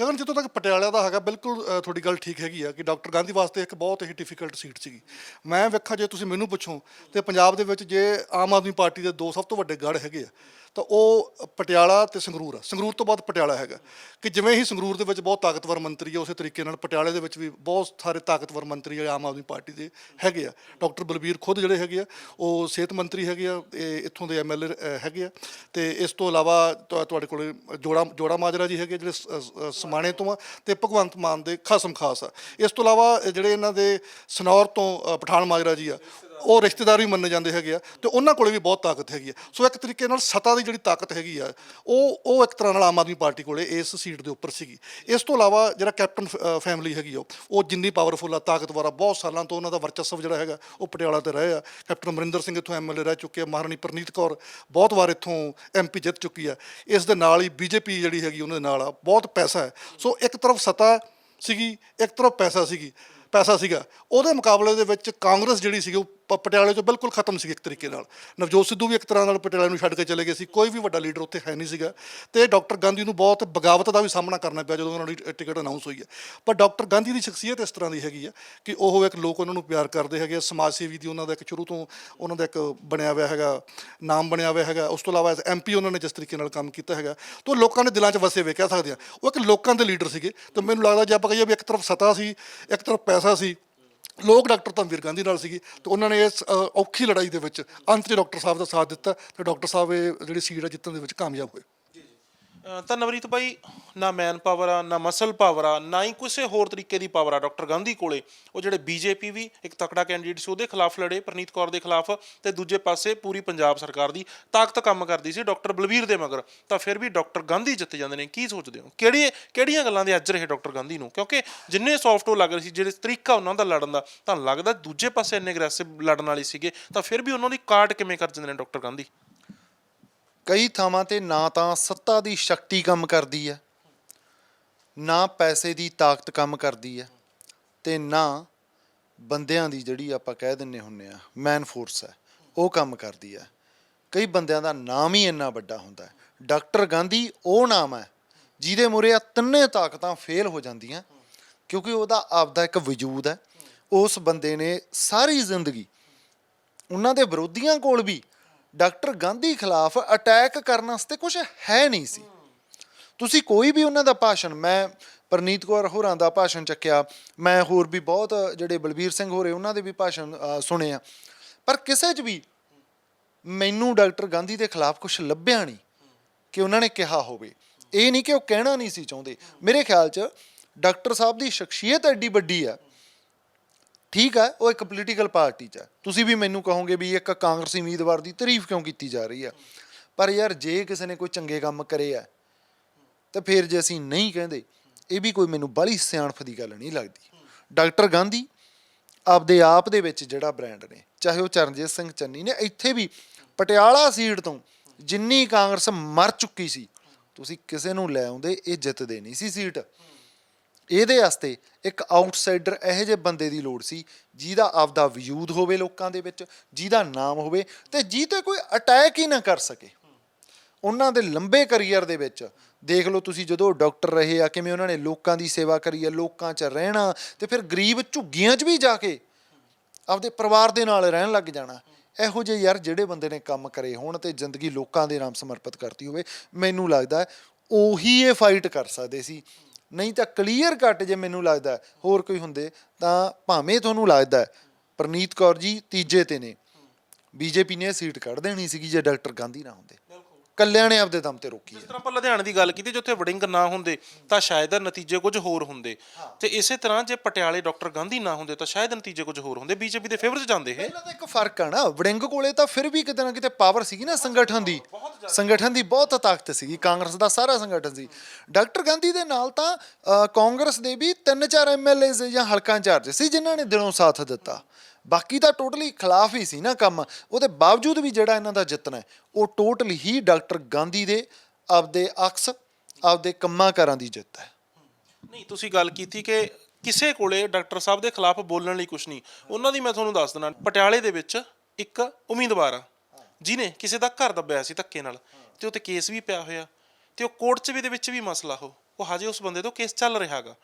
ਗਗਨ ਜਦੋਂ ਤੱਕ ਪਟਿਆਲਾ ਦਾ ਹੈਗਾ, ਬਿਲਕੁਲ ਤੁਹਾਡੀ ਗੱਲ ਠੀਕ ਹੈਗੀ ਆ ਕਿ ਡਾਕਟਰ ਗਾਂਧੀ ਵਾਸਤੇ ਇੱਕ ਬਹੁਤ ਹੀ ਡਿਫਿਕਲਟ ਸੀਟ ਸੀਗੀ। ਮੈਂ ਵੇਖਾਂ ਜੇ ਤੁਸੀਂ ਮੈਨੂੰ ਪੁੱਛੋ ਤੇ ਪੰਜਾਬ ਦੇ ਵਿੱਚ ਜੇ ਆਮ ਆਦਮੀ ਪਾਰਟੀ ਦੇ ਦੋ ਸਭ ਤੋਂ ਵੱਡੇ ਗੜ ਹੈਗੇ ਆ ਤਾਂ ਉਹ ਪਟਿਆਲਾ ਤੇ ਸੰਗਰੂਰ ਆ। ਸੰਗਰੂਰ ਤੋਂ ਬਾਅਦ ਪਟਿਆਲਾ ਹੈਗਾ। ਕਿ ਜਿਵੇਂ ਹੀ ਸੰਗਰੂਰ ਦੇ ਵਿੱਚ ਬਹੁਤ ਤਾਕਤਵਰ ਮੰਤਰੀ ਆ, ਉਸੇ ਤਰੀਕੇ ਨਾਲ ਪਟਿਆਲੇ ਦੇ ਵਿੱਚ ਵੀ ਬਹੁਤ ਸਾਰੇ ਤਾਕਤਵਰ ਮੰਤਰੀ ਆ ਆਮ ਆਦਮੀ ਪਾਰਟੀ ਦੇ ਹੈਗੇ ਆ। ਡਾਕਟਰ ਬਲਬੀਰ ਖੁਦ ਜਿਹੜੇ ਹੈਗੇ ਆ, ਉਹ ਸਿਹਤ ਮੰਤਰੀ ਹੈਗੇ ਆ, ਇਹ ਇੱਥੋਂ ਦੇ ਐਮਐਲਏ ਹੈਗੇ ਆ। ਤੇ ਇਸ ਤੋਂ ਇਲਾਵਾ ਤੁਹਾਡੇ ਕੋਲ ਜੋੜਾ ਜੋੜਾ ਮਾਜਰਾ ਜੀ ਹੈਗੇ ਜਿਹੜੇ ਸ- ਸਮਾਣੇ ਤੋਂ ਆ ਤੇ ਭਗਵੰਤ ਮਾਨ ਦੇ ਖਾਸਮ ਖਾਸ ਆ। ਇਸ ਤੋਂ ਇਲਾਵਾ ਜਿਹੜੇ ਇਹਨਾਂ ਦੇ ਸਨੌਰ ਤੋਂ ਪਠਾਨ ਮਾਜਰਾ ਜੀ ਆ ਉਹ ਰਿਸ਼ਤੇਦਾਰ ਵੀ ਮੰਨੇ ਜਾਂਦੇ ਹੈਗੇ ਆ ਤੇ ਉਹਨਾਂ ਕੋਲੇ ਵੀ ਬਹੁਤ ਤਾਕਤ ਹੈਗੀ ਆ। ਸੋ ਇੱਕ ਤਰੀਕੇ ਨਾਲ ਸੱਤਾ ਦੀ ਜਿਹੜੀ ਤਾਕਤ ਹੈਗੀ ਆ, ਉਹ ਉਹ ਇੱਕ ਤਰ੍ਹਾਂ ਨਾਲ ਆਮ ਆਦਮੀ ਪਾਰਟੀ ਕੋਲੇ ਇਸ ਸੀਟ ਦੇ ਉੱਪਰ ਸੀਗੀ। ਇਸ ਤੋਂ ਇਲਾਵਾ ਜਿਹੜਾ ਕੈਪਟਨ ਫੈਮਿਲੀ ਹੈਗੀ ਆ, ਉਹ ਜਿੰਨੀ ਪਾਵਰਫੁਲ ਆ, ਤਾਕਤਵਰ ਆ, ਬਹੁਤ ਸਾਲਾਂ ਤੋਂ ਉਹਨਾਂ ਦਾ ਵਰਚਸਵ ਜਿਹੜਾ ਹੈਗਾ, ਉਹ ਪਟਿਆਲਾ ਤੇ ਰਹੇ ਆ। ਕੈਪਟਨ ਅਮਰਿੰਦਰ ਸਿੰਘ ਇੱਥੋਂ ਐਮਐਲਏ ਰਹਿ ਚੁੱਕੇ ਆ, ਮਹਾਰਾਣੀ ਪ੍ਰਨੀਤ ਕੌਰ ਬਹੁਤ ਵਾਰ ਇੱਥੋਂ ਐਮਪੀ ਜਿੱਤ ਚੁੱਕੀ ਆ। ਇਸ ਦੇ ਨਾਲ ਹੀ ਬੀਜੇਪੀ ਜਿਹੜੀ ਹੈਗੀ ਉਹਨਾਂ ਦੇ ਨਾਲ ਆ, ਬਹੁਤ ਪੈਸਾ ਹੈ। ਸੋ ਇੱਕ ਤਰਫ ਸੱਤਾ ਸੀਗੀ, ਇੱਕ ਤਰਫ ਪੈਸਾ ਸੀਗੀ, ਪੈਸਾ ਸੀਗਾ। ਉਹਦੇ ਮੁਕਾਬਲੇ ਦੇ ਵਿੱਚ ਕਾਂਗਰਸ ਜਿਹੜੀ ਸੀਗੀ, ਉਹ ਪਟਿਆਲੇ ਤੋਂ ਬਿਲਕੁਲ ਖਤਮ ਸੀ ਇੱਕ ਤਰੀਕੇ ਨਾਲ। ਨਵਜੋਤ ਸਿੱਧੂ ਵੀ ਇੱਕ ਤਰ੍ਹਾਂ ਨਾਲ ਪਟਿਆਲੇ ਨੂੰ ਛੱਡ ਕੇ ਚਲੇ ਗਏ ਸੀ ਕੋਈ ਵੀ ਵੱਡਾ ਲੀਡਰ ਉੱਥੇ ਹੈ ਨਹੀਂ ਸੀਗਾ। ਤੇ ਡਾਕਟਰ ਗਾਂਧੀ ਨੂੰ ਬਹੁਤ ਬਗਾਵਤ ਦਾ ਵੀ ਸਾਹਮਣਾ ਕਰਨਾ ਪਿਆ ਜਦੋਂ ਉਹਨਾਂ ਦੀ ਟਿਕਟ ਅਨਾਉਂਸ ਹੋਈ ਹੈ। ਪਰ ਡਾਕਟਰ ਗਾਂਧੀ ਦੀ ਸ਼ਖਸੀਅਤ ਇਸ ਤਰ੍ਹਾਂ ਦੀ ਹੈਗੀ ਆ ਕਿ ਉਹ ਇੱਕ ਲੋਕ ਉਹਨਾਂ ਨੂੰ ਪਿਆਰ ਕਰਦੇ ਹੈਗੇ ਆ, ਸਮਾਜ ਸੇਵੀ ਦੀ ਉਹਨਾਂ ਦਾ ਇੱਕ ਸ਼ੁਰੂ ਤੋਂ ਉਹਨਾਂ ਦਾ ਇੱਕ ਬਣਿਆ ਹੋਇਆ ਹੈਗਾ ਨਾਮ ਬਣਿਆ ਹੋਇਆ ਹੈਗਾ। ਉਸ ਤੋਂ ਇਲਾਵਾ ਐਮਪੀ ਉਹਨਾਂ ਨੇ ਜਿਸ ਤਰੀਕੇ ਨਾਲ ਕੰਮ ਕੀਤਾ ਹੈਗਾ। ਤਾਂ ਉਹ ਲੋਕਾਂ ਦੇ ਦਿਲਾਂ 'ਚ ਵਸੇ ਹੋਏ ਕਹਿ ਸਕਦੇ ਆ। ਉਹ ਇੱਕ ਲੋਕਾਂ ਦੇ ਲੀਡਰ ਸੀਗੇ। ਤੇ ਮੈਨੂੰ ਲੱਗਦਾ ਜੇ ਆਪਾਂ ਕਹੀਏ ਵੀ ਇੱਕ ਤਰਫ ਸਤਾ ਸੀ ਇੱਕ ਤਰਫ ਪੈਸਾ ਸੀ ਲੋਕ ਡਾਕਟਰ ਧੰਵੀਰ ਗਾਂਧੀ ਨਾਲ ਸੀਗੇ ਤੇ ਉਹਨਾਂ ਨੇ ਇਸ ਔਖੀ ਲੜਾਈ ਦੇ ਵਿੱਚ ਅੰਤ 'ਚ ਡਾਕਟਰ ਸਾਹਿਬ ਦਾ ਸਾਥ ਦਿੱਤਾ ਤੇ ਡਾਕਟਰ ਸਾਹਿਬ ਇਹ ਜਿਹੜੀ ਸੀਟ ਆ ਜਿੱਤਣ ਦੇ ਵਿੱਚ ਕਾਮਯਾਬ ਹੋਏ। ਤਾਂ ਨਵਰੀਤ ਭਾਈ ਨਾ ਮੈਨ ਪਾਵਰ ਆ, ਨਾ ਮਸਲ ਪਾਵਰ ਆ, ਨਾ ਹੀ ਕਿਸੇ ਹੋਰ ਤਰੀਕੇ ਦੀ ਪਾਵਰ ਆ ਡਾਕਟਰ ਗਾਂਧੀ ਕੋਲੇ। ਉਹ ਜਿਹੜੇ ਬੀਜੇਪੀ ਵੀ, ਇੱਕ ਤਕੜਾ ਕੈਂਡੀਡੇਟ ਸੀ, ਉਹਦੇ ਖਿਲਾਫ ਲੜੇ, ਪ੍ਰਨੀਤ ਕੌਰ ਦੇ ਖਿਲਾਫ, ਤੇ ਦੂਜੇ ਪਾਸੇ ਪੂਰੀ ਪੰਜਾਬ ਸਰਕਾਰ ਦੀ ਤਾਕਤ ਕੰਮ ਕਰਦੀ ਸੀ ਡਾਕਟਰ ਬਲਵੀਰ ਦੇ ਮਗਰ। ਤਾਂ ਫਿਰ ਵੀ ਡਾਕਟਰ ਗਾਂਧੀ ਜਿੱਤ ਜਾਂਦੇ ਨੇ, ਕੀ ਸੋਚਦੇ ਹੋ? ਕਿਹੜੀ ਕਿਹੜੀਆਂ ਗੱਲਾਂ ਦੇ ਅੱਜ ਰਹੇ ਡਾਕਟਰ ਗਾਂਧੀ ਨੂੰ? ਕਿਉਂਕਿ ਜਿੰਨੇ ਸੌਫਟ ਉਹ ਲੱਗ ਰਹੇ ਸੀ, ਜਿਹੜੇ ਤਰੀਕਾ ਉਹਨਾਂ ਦਾ ਲੜਨ ਦਾ, ਤਾਂ ਲੱਗਦਾ ਦੂਜੇ ਪਾਸੇ ਇੰਨੇ ਅਗਰੈਸਿਵ ਲੜਨ ਵਾਲੇ ਸੀਗੇ, ਤਾਂ ਫਿਰ ਵੀ ਉਹਨਾਂ ਦੀ ਕਾਟ ਕਿਵੇਂ ਕਰ ਜਾਂਦੇ ਨੇ ਡਾਕਟਰ ਗਾਂਧੀ? ਕਈ ਥਾਵਾਂ ਤੇ ਨਾ ਤਾਂ ਸੱਤਾ ਦੀ ਸ਼ਕਤੀ ਕੰਮ ਕਰਦੀ ਹੈ, ਨਾ ਪੈਸੇ ਦੀ ਤਾਕਤ ਕੰਮ ਕਰਦੀ ਹੈ ਤੇ ਨਾ ਬੰਦਿਆਂ ਦੀ ਜਿਹੜੀ ਆਪਾਂ ਕਹਿ ਦਿੰਨੇ ਹੁੰਨੇ ਆ ਮੈਨ ਫੋਰਸ ਹੈ, ਉਹ ਕੰਮ ਕਰਦੀ ਹੈ। ਕਈ ਬੰਦਿਆਂ ਦਾ ਨਾਮ ਹੀ ਇੰਨਾ ਵੱਡਾ ਹੁੰਦਾ ਹੈ। ਡਾਕਟਰ ਗਾਂਧੀ ਉਹ ਨਾਮ ਹੈ ਜਿਹਦੇ ਮੂਹਰੇ ਆ ਤਿੰਨੇ ਤਾਕਤਾਂ ਫੇਲ ਹੋ ਜਾਂਦੀਆਂ, ਕਿਉਂਕਿ ਉਹਦਾ ਆਪਦਾ ਇੱਕ ਵਜੂਦ ਹੈ। ਉਸ ਬੰਦੇ ਨੇ ਸਾਰੀ ਜ਼ਿੰਦਗੀ ਉਹਨਾਂ ਦੇ ਵਿਰੋਧੀਆਂ ਕੋਲ ਵੀ ਡਾਕਟਰ ਗਾਂਧੀ ਖਿਲਾਫ ਅਟੈਕ ਕਰਨ ਵਾਸਤੇ ਕੁਝ ਹੈ ਨਹੀਂ ਸੀ। ਤੁਸੀਂ ਕੋਈ ਵੀ ਉਹਨਾਂ ਦਾ ਭਾਸ਼ਣ, ਮੈਂ ਪਰਨੀਤ ਕੌਰ ਹੋਰਾਂ ਦਾ ਭਾਸ਼ਣ ਚੱਕਿਆ, ਮੈਂ ਹੋਰ ਵੀ ਬਹੁਤ ਜਿਹੜੇ ਬਲਬੀਰ ਸਿੰਘ ਹੋਰੇ ਉਹਨਾਂ ਦੇ ਵੀ ਭਾਸ਼ਣ ਸੁਣੇ ਆ। ਪਰ ਕਿਸੇ 'ਚ ਵੀ ਮੈਨੂੰ ਡਾਕਟਰ ਗਾਂਧੀ ਦੇ ਖਿਲਾਫ ਕੁਝ ਲੱਭਿਆ ਨਹੀਂ ਕਿ ਉਹਨਾਂ ਨੇ ਕਿਹਾ ਹੋਵੇ। ਇਹ ਨਹੀਂ ਕਿ ਉਹ ਕਹਿਣਾ ਨਹੀਂ ਸੀ ਚਾਹੁੰਦੇ। ਮੇਰੇ ਖਿਆਲ 'ਚ ਡਾਕਟਰ ਸਾਹਿਬ ਦੀ ਸ਼ਖਸੀਅਤ ਐਡੀ ਵੱਡੀ ਆ ਠੀਕ ਹੈ ਉਹ ਇੱਕ ਪੋਲੀਟੀਕਲ ਪਾਰਟੀ 'ਚ ਹੈ ਤੁਸੀਂ ਵੀ ਮੈਨੂੰ ਕਹੋਗੇ ਵੀ ਇੱਕ ਕਾਂਗਰਸੀ ਉਮੀਦਵਾਰ ਦੀ ਤਾਰੀਫ ਕਿਉਂ ਕੀਤੀ ਜਾ ਰਹੀ ਹੈ ਪਰ ਯਾਰ, ਜੇ ਕਿਸੇ ਨੇ ਕੋਈ ਚੰਗੇ ਕੰਮ ਕਰੇ ਆ, ਤਾਂ ਫਿਰ ਜੇ ਅਸੀਂ ਨਹੀਂ ਕਹਿੰਦੇ, ਇਹ ਵੀ ਕੋਈ ਮੈਨੂੰ ਬੜੀ ਸਿਆਣਫ ਦੀ ਗੱਲ ਨਹੀਂ ਲੱਗਦੀ। ਡਾਕਟਰ ਗਾਂਧੀ ਆਪਦੇ ਆਪ ਦੇ ਵਿੱਚ ਜਿਹੜਾ ਬ੍ਰਾਂਡ ਨੇ, ਚਾਹੇ ਉਹ ਚਰਨਜੀਤ ਸਿੰਘ ਚੰਨੀ ਨੇ, ਇੱਥੇ ਵੀ ਪਟਿਆਲਾ ਸੀਟ ਤੋਂ ਜਿੰਨੀ ਕਾਂਗਰਸ ਮਰ ਚੁੱਕੀ ਸੀ, ਤੁਸੀਂ ਕਿਸੇ ਨੂੰ ਲੈ ਆਉਂਦੇ, ਇਹ ਜਿੱਤਦੇ ਨਹੀਂ ਸੀ ਸੀਟ ਇਹਦੇ ਵਾਸਤੇ ਇੱਕ ਆਊਟਸਾਈਡਰ ਇਹੋ ਜਿਹੇ ਬੰਦੇ ਦੀ ਲੋੜ ਸੀ, ਜਿਹਦਾ ਆਪਦਾ ਵਜੂਦ ਹੋਵੇ ਲੋਕਾਂ ਦੇ ਵਿੱਚ, ਜਿਹਦਾ ਨਾਮ ਹੋਵੇ ਤੇ ਜਿਹਦੇ ਤੇ ਕੋਈ ਅਟੈਕ ਹੀ ਨਾ ਕਰ ਸਕੇ। ਉਹਨਾਂ ਦੇ ਲੰਬੇ ਕੈਰੀਅਰ ਦੇ ਵਿੱਚ, ਦੇਖ ਲਓ ਤੁਸੀਂ ਜਦੋਂ ਡਾਕਟਰ ਰਹੇ ਆ, ਕਿਵੇਂ ਉਹਨਾਂ ਨੇ ਲੋਕਾਂ ਦੀ ਸੇਵਾ ਕਰੀ ਆ, ਲੋਕਾਂ 'ਚ ਰਹਿਣਾ, ਤੇ ਫਿਰ ਗਰੀਬ ਝੁੱਗੀਆਂ 'ਚ ਵੀ ਜਾ ਕੇ ਆਪਦੇ ਪਰਿਵਾਰ ਦੇ ਨਾਲ ਰਹਿਣ ਲੱਗ ਜਾਣਾ। ਇਹੋ ਜਿਹੇ ਯਾਰ ਜਿਹੜੇ ਬੰਦੇ ਨੇ ਕੰਮ ਕਰੇ ਹੋਣ ਤੇ ਜ਼ਿੰਦਗੀ ਲੋਕਾਂ ਦੇ ਨਾਮ ਸਮਰਪਿਤ ਕਰਤੀ ਹੋਵੇ, ਮੈਨੂੰ ਲੱਗਦਾ ਉਹੀ ਇਹ ਫਾਈਟ ਕਰ ਸਕਦੇ ਸੀ। ਨਹੀਂ ਤਾਂ ਕਲੀਅਰ ਕੱਟ ਜੇ ਮੈਨੂੰ ਲੱਗਦਾ ਹੋਰ ਕੋਈ ਹੁੰਦੇ ਤਾਂ ਭਾਵੇਂ ਤੁਹਾਨੂੰ ਲੱਗਦਾ ਹੈ, ਪ੍ਰਨੀਤ ਕੌਰ ਜੀ ਤੀਜੇ ਤੇ ਨੇ। ਬੀਜੇਪੀ ਨੇ ਇਹ ਸੀਟ ਕੱਢ ਦੇਣੀ ਸੀਗੀ ਜੇ ਡਾਕਟਰ ਗਾਂਧੀ ਨਾ ਹੁੰਦੇ। ਕੱਲਿਆਂ ਨੇ ਆਪਦੇ ਦਮ ਤੇ ਰੋਕੀ ਹੈ। ਜਿਸ ਤਰ੍ਹਾਂ ਆਪਾਂ ਲੁਧਿਆਣੇ ਦੀ ਗੱਲ ਕੀਤੀ ਜਿੱਥੇ ਵੜਿੰਗ ਨਾ ਹੁੰਦੇ ਤਾਂ ਸ਼ਾਇਦ ਨਤੀਜੇ ਕੁਝ ਹੋਰ ਹੁੰਦੇ। ਤੇ ਇਸੇ ਤਰ੍ਹਾਂ ਜੇ ਪਟਿਆਲੇ ਡਾਕਟਰ ਗਾਂਧੀ ਨਾ ਹੁੰਦੇ ਤਾਂ ਸ਼ਾਇਦ ਨਤੀਜੇ ਕੁਝ ਹੋਰ ਹੁੰਦੇ। ਬੀਜੇਪੀ ਦੇ ਫੇਵਰ 'ਚ ਜਾਂਦੇ ਇਹ। ਇਹਨਾਂ ਦਾ ਇੱਕ ਫ਼ਰਕ ਆ ਨਾ ਵੜਿੰਗ ਕੋਲੇ ਤਾਂ ਫਿਰ ਵੀ ਕਿਤੇ ਨਾ ਕਿਤੇ ਪਾਵਰ ਸੀਗੀ ਨਾ ਸੰਗਠਨ ਦੀ। ਸੰਗਠਨ ਦੀ ਬਹੁਤ ਤਾਕਤ ਸੀਗੀ ਕਾਂਗਰਸ ਦਾ ਸਾਰਾ ਸੰਗਠਨ ਸੀ। ਡਾਕਟਰ ਗਾਂਧੀ ਦੇ ਨਾਲ ਤਾਂ ਅ, ਕਾਂਗਰਸ ਦੇ ਵੀ ਤਿੰਨ ਚਾਰ ਐਮਐਲਏਜ਼ ਜਾਂ ਹਲਕਾ ਇੰਚਾਰਜ ਸੀ ਜਿਨ੍ਹਾਂ ਨੇ ਦਿਲੋਂ ਸਾਥ ਦਿੱਤਾ। ਬਾਕੀ ਤਾਂ ਟੋਟਲੀ ਖਿਲਾਫ ਹੀ ਸੀ ਨਾ ਕੰਮ। ਉਹਦੇ ਬਾਵਜੂਦ ਵੀ ਜਿਹੜਾ ਇਹਨਾਂ ਦਾ ਜਿੱਤਣਾ ਹੈ, ਉਹ ਟੋਟਲੀ ਹੀ ਡਾਕਟਰ ਗਾਂਧੀ ਦੇ ਆਪਦੇ ਅਕਸ ਆਪਦੇ ਕੰਮਾਂ ਕਾਰਾਂ ਦੀ ਜਿੱਤ ਹੈ। ਨਹੀਂ ਤੁਸੀਂ ਗੱਲ ਕੀਤੀ ਕਿ ਕਿਸੇ ਕੋਲੇ ਡਾਕਟਰ ਸਾਹਿਬ ਦੇ ਖਿਲਾਫ ਬੋਲਣ ਲਈ ਕੁਝ ਨਹੀਂ। ਉਹਨਾਂ ਦੀ ਮੈਂ ਤੁਹਾਨੂੰ ਦੱਸ ਦਿੰਦਾ ਪਟਿਆਲੇ ਦੇ ਵਿੱਚ ਇੱਕ ਉਮੀਦਵਾਰ ਆ ਜਿਨੇ ਕਿਸੇ ਦਾ ਘਰ ਦੱਬਿਆ ਸੀ ਧੱਕੇ ਨਾਲ ਤੇ ਉਹ ਤੇ ਕੇਸ ਵੀ ਪਿਆ ਹੋਇਆ ਤੇ ਉਹ ਕੋਰਟ 'ਚ ਵੀ ਦੇ ਵਿੱਚ ਵੀ ਮਸਲਾ ਹੋ ਉਹ ਹਜੇ ਉਸ ਬੰਦੇ ਤੋਂ ਕੇਸ ਚੱਲ ਰਿਹਾਗਾ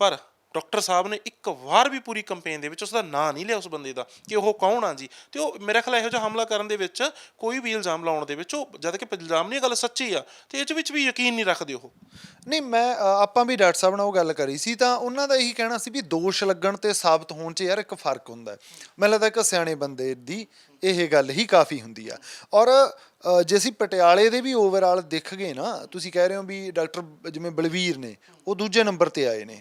ਪਰ ਡਾਕਟਰ ਸਾਹਿਬ ਨੇ ਇੱਕ ਵਾਰ ਵੀ ਪੂਰੀ ਕੰਪੇਨ ਦੇ ਵਿੱਚ ਉਸ ਦਾ ਨਾਂ ਨਹੀਂ ਲਿਆ ਉਸ ਬੰਦੇ ਦਾ ਕਿ ਉਹ ਕੌਣ ਆ ਜੀ। ਤੇ ਉਹ ਮੇਰਾ ਖਿਆਲ ਇਹੋ ਜਿਹਾ ਹਮਲਾ ਕਰਨ ਦੇ ਵਿੱਚ ਕੋਈ ਵੀ ਇਲਜ਼ਾਮ ਲਾਉਣ ਦੇ ਵਿੱਚ ਉਹ ਜਦ ਕਿ ਇਲਜ਼ਾਮ ਨਹੀਂ ਗੱਲ ਸੱਚੀ ਆ ਤੇ ਇਹ ਵਿੱਚ ਵੀ ਯਕੀਨ ਨਹੀਂ ਰੱਖਦੇ ਉਹ। ਨਹੀਂ, ਮੈਂ ਆਪਾਂ ਵੀ ਡਾਕਟਰ ਸਾਹਿਬ ਨਾਲ ਉਹ ਗੱਲ ਕਰੀ ਸੀ ਤਾਂ ਉਹਨਾਂ ਦਾ ਇਹੀ ਕਹਿਣਾ ਸੀ ਵੀ ਦੋਸ਼ ਲੱਗਣ ਤੇ ਸਾਬਤ ਹੋਣ 'ਚ ਯਾਰ ਇੱਕ ਫ਼ਰਕ ਹੁੰਦਾ। ਮੈਨੂੰ ਲੱਗਦਾ ਇੱਕ ਸਿਆਣੇ ਬੰਦੇ ਦੀ ਇਹ ਗੱਲ ਹੀ ਕਾਫੀ ਹੁੰਦੀ ਆ। ਔਰ ਜੇ ਅਸੀਂ ਪਟਿਆਲੇ ਦੇ ਵੀ ਓਵਰਆਲ ਦੇਖ ਗਏ ਨਾ, ਤੁਸੀਂ ਕਹਿ ਰਹੇ ਹੋ ਵੀ ਡਾਕਟਰ ਜਿਵੇਂ ਬਲਵੀਰ ਨੇ, ਉਹ ਦੂਜੇ ਨੰਬਰ ਤੇ ਆਏ ਨੇ।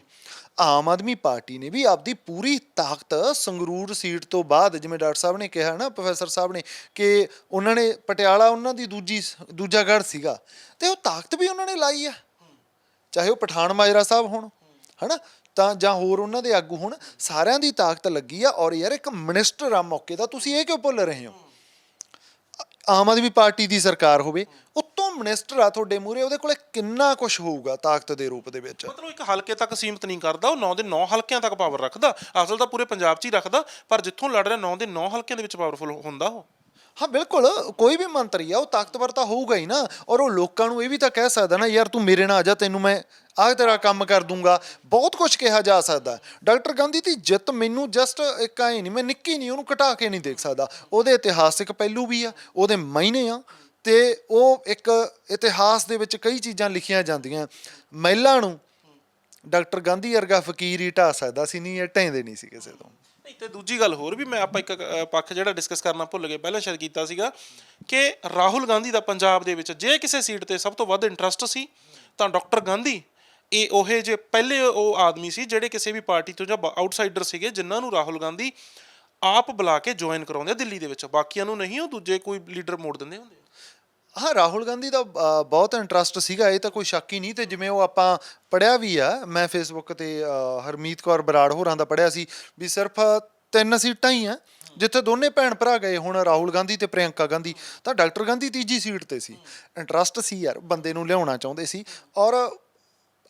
ਆਮ ਆਦਮੀ ਪਾਰਟੀ ਨੇ ਵੀ ਆਪਦੀ ਪੂਰੀ ਤਾਕਤ ਸੰਗਰੂਰ ਸੀਟ ਤੋਂ ਬਾਅਦ, ਜਿਵੇਂ ਡਾਕਟਰ ਸਾਹਿਬ ਨੇ ਕਿਹਾ ਨਾ, ਪ੍ਰੋਫੈਸਰ ਸਾਹਿਬ ਨੇ, ਕਿ ਉਹਨਾਂ ਨੇ ਪਟਿਆਲਾ ਉਹਨਾਂ ਦੀ ਦੂਜੀ ਦੂਜਾ ਗੜ ਸੀਗਾ, ਤੇ ਉਹ ਤਾਕਤ ਵੀ ਉਹਨਾਂ ਨੇ ਲਾਈ ਆ। ਚਾਹੇ ਉਹ ਪਠਾਨ ਮਾਜਰਾ ਸਾਹਿਬ ਹੋਣ, ਹਨਾ? ਤਾਂ ਜਾਂ ਹੋਰ ਉਹਨਾਂ ਦੇ ਆਗੂ ਹੋਣ, ਸਾਰਿਆਂ ਦੀ ਤਾਕਤ ਲੱਗੀ ਆ, ਔਰ ਯਾਰ ਇੱਕ ਮਿਨਿਸਟਰ ਆ ਮੌਕੇ ਦਾ, ਤੁਸੀਂ ਇਹ ਕਿਉਂ ਭੁੱਲ ਰਹੇ ਹੋ? ਆਮ ਆਦਮੀ ਪਾਰਟੀ ਦੀ ਸਰਕਾਰ ਹੋਵੇ, ਉੱਤੋਂ ਮਿਨਿਸਟਰ ਆ ਤੁਹਾਡੇ ਮੂਰੇ ਉਹਦੇ ਕੋਲੇ ਕਿੰਨਾ ਕੁਝ ਹੋਊਗਾ ਤਾਕਤ ਦੇ ਰੂਪ ਦੇ ਵਿੱਚ? ਮਤਲਬ ਇੱਕ ਹਲਕੇ ਤੱਕ ਸੀਮਤ ਨਹੀਂ ਕਰਦਾ, ਉਹ 9 ਦੇ 9 ਹਲਕਿਆਂ ਤੱਕ ਪਾਵਰ ਰੱਖਦਾ, ਅਸਲ ਤਾਂ ਪੂਰੇ ਪੰਜਾਬ 'ਚ ਹੀ ਰੱਖਦਾ, ਪਰ ਜਿੱਥੋਂ ਲੜ ਰਿਹਾ 9 ਦੇ 9 ਹਲਕਿਆਂ ਦੇ ਵਿੱਚ ਪਾਵਰਫੁਲ ਹੁੰਦਾ ਉਹ। ਹਾਂ, ਬਿਲਕੁਲ। ਕੋਈ ਵੀ ਮੰਤਰੀ ਆ, ਉਹ ਤਾਕਤਵਰ ਤਾਂ ਹੋਊਗਾ ਹੀ ਨਾ। ਔਰ ਉਹ ਲੋਕਾਂ ਨੂੰ ਇਹ ਵੀ ਤਾਂ ਕਹਿ ਸਕਦਾ ਨਾ, ਯਾਰ ਤੂੰ ਮੇਰੇ ਨਾਲ ਆ ਜਾ, ਤੈਨੂੰ ਮੈਂ ਆਹ ਤੇਰਾ ਕੰਮ ਕਰ ਦੂੰਗਾ। ਬਹੁਤ ਕੁਝ ਕਿਹਾ ਜਾ ਸਕਦਾ। ਡਾਕਟਰ ਗਾਂਧੀ ਦੀ ਜਿੱਤ ਮੈਨੂੰ ਜਸਟ ਇੱਕ ਐ ਨਹੀਂ, ਮੈਂ ਨਿੱਕੀ ਨਹੀਂ, ਉਹਨੂੰ ਘਟਾ ਕੇ ਨਹੀਂ ਦੇਖ ਸਕਦਾ। ਉਹਦੇ ਇਤਿਹਾਸਿਕ ਪਹਿਲੂ ਵੀ ਆ, ਉਹਦੇ ਮਾਇਨੇ ਆ, ਤੇ ਉਹ ਇੱਕ ਇਤਿਹਾਸ ਦੇ ਵਿੱਚ ਕਈ ਚੀਜ਼ਾਂ ਲਿਖੀਆਂ ਜਾਂਦੀਆਂ। ਮਹਿਲਾ ਨੂੰ ਡਾਕਟਰ ਗਾਂਧੀ ਵਰਗਾ ਫਕੀਰ ਹੀ ਢਾ ਸਕਦਾ ਸੀ, ਨਹੀਂ, ਇਹ ਢੈਂਦੇ ਨਹੀਂ ਸੀ ਕਿਸੇ ਤੋਂ। ਤੇ ਦੂਜੀ ਗੱਲ ਹੋਰ ਵੀ ਮੈਂ ਆਪਾਂ ਇੱਕ ਅ, ਪੱਖ ਜਿਹੜਾ ਡਿਸਕਸ ਕਰਨਾ ਭੁੱਲ ਗਏ ਪਹਿਲਾਂ ਸ਼ਾਇਦ ਕੀਤਾ ਸੀਗਾ ਕਿ ਰਾਹੁਲ ਗਾਂਧੀ ਦਾ ਪੰਜਾਬ ਦੇ ਵਿੱਚ ਜੇ ਕਿਸੇ ਸੀਟ ਤੇ ਸਭ ਤੋਂ ਵੱਧ ਇੰਟਰਸਟ ਸੀ ਤਾਂ ਡਾਕਟਰ ਗਾਂਧੀ ਇਹ ਉਹੇ ਜੇ ਪਹਿਲੇ ਉਹ ਆਦਮੀ ਸੀ ਜਿਹੜੇ ਕਿਸੇ ਵੀ ਪਾਰਟੀ ਤੋਂ ਜਾਂ ਆਊਟਸਾਈਡਰ ਸੀਗੇ ਜਿਨ੍ਹਾਂ ਨੂੰ ਰਾਹੁਲ ਗਾਂਧੀ ਆਪ ਬੁਲਾ ਕੇ ਜੁਆਇਨ ਕਰਾਉਂਦੇ ਆ ਦਿੱਲੀ ਦੇ ਵਿੱਚ ਬਾਕੀਆਂ ਨੂੰ ਨਹੀਂ ਉਹ ਦੂਜੇ ਕੋਈ ਲੀਡਰ ਮੋੜ ਦਿੰਦੇ ਹੁੰਦੇ ਹਾਂ ਰਾਹੁਲ ਗਾਂਧੀ ਦਾ ਅ, ਬਹੁਤ ਇੰਟਰਸਟ ਸੀਗਾ ਇਹ ਤਾਂ ਕੋਈ ਸ਼ੱਕ ਹੀ ਨਹੀਂ ਤੇ ਜਿਵੇਂ ਉਹ ਆਪਾਂ ਪੜਿਆ ਵੀ ਆ ਮੈਂ ਫੇਸਬੁੱਕ ਤੇ ਅ, ਹਰਮੀਤ ਕੌਰ ਬਰਾੜ ਹੋਰਾਂ ਦਾ ਪੜਿਆ ਸੀ ਵੀ ਸਿਰਫ ਤਿੰਨ ਸੀਟਾਂ ਹੀ ਆ ਜਿੱਥੇ ਦੋਨੇ ਭੈਣ ਭਰਾ ਗਏ ਹੁਣ ਰਾਹੁਲ ਗਾਂਧੀ ਤੇ ਪ੍ਰਿਯੰਕਾ ਗਾਂਧੀ ਤਾਂ ਡਾਕਟਰ ਗਾਂਧੀ ਤੀਜੀ ਸੀਟ ਤੇ ਸੀ। ਇੰਟਰਸਟ ਸੀ ਯਾਰ ਬੰਦੇ ਨੂੰ ਲਿਆਉਣਾ ਚਾਹੁੰਦੇ ਸੀ ਔਰ